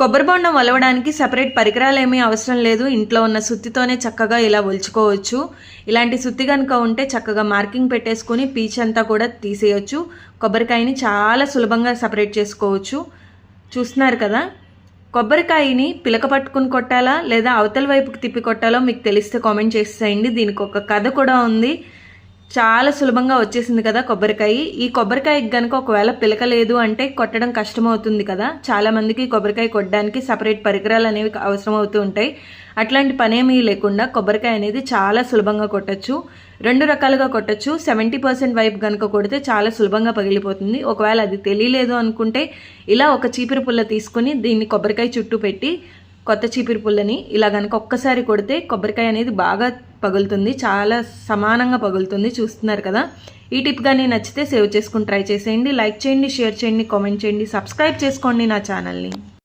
కొబ్బరి బొండం వలవడానికి సపరేట్ పరికరాలు ఏమీ అవసరం లేదు. ఇంట్లో ఉన్న సుత్తితోనే చక్కగా ఇలా ఒలుచుకోవచ్చు. ఇలాంటి సుత్తి కనుక ఉంటే చక్కగా మార్కింగ్ పెట్టేసుకుని పీచ్ అంతా కూడా తీసేయొచ్చు. కొబ్బరికాయని చాలా సులభంగా సపరేట్ చేసుకోవచ్చు. చూస్తున్నారు కదా? కొబ్బరికాయని పిలక పట్టుకుని కొట్టాలా? లేదా అవతల వైపుకి తిప్పి కొట్టాలో మీకు తెలిస్తే కామెంట్ చేసేయండి. దీనికి ఒక కథ కూడా ఉంది. చాలా సులభంగా వచ్చేసింది కదా కొబ్బరికాయ. ఈ కొబ్బరికాయకి కనుక ఒకవేళ పిలక లేదు అంటే కొట్టడం కష్టమవుతుంది కదా. చాలా మందికి కొబ్బరికాయ కొట్టడానికి సపరేట్ పరికరాలు అనేవి అవసరం అవుతూ ఉంటాయి. అట్లాంటి పనేమీ లేకుండా కొబ్బరికాయ అనేది చాలా సులభంగా కొట్టచ్చు. రెండు రకాలుగా కొట్టచ్చు. సెవెంటీ పర్సెంట్ వైపు కనుక కొడితే చాలా సులభంగా పగిలిపోతుంది. ఒకవేళ అది తెలియలేదు అనుకుంటే ఇలా ఒక చీపిరి పుల్ల తీసుకుని దీన్ని కొబ్బరికాయ చుట్టూ పెట్టి కొత్త చీపిరి పుల్లని ఇలా కనుక ఒక్కసారి కొడితే కొబ్బరికాయ అనేది బాగా పగులుతుంది చాలా సమానంగా పగులుతుంది చూస్తున్నారు కదా. ఈ టిప్ కానీ నచ్చితే సేవ్ చేసుకుని ట్రై చేసేయండి లైక్ చేయండి షేర్ చేయండి కామెంట్ చేయండి సబ్స్క్రైబ్ చేసుకోండి నా ఛానల్ని.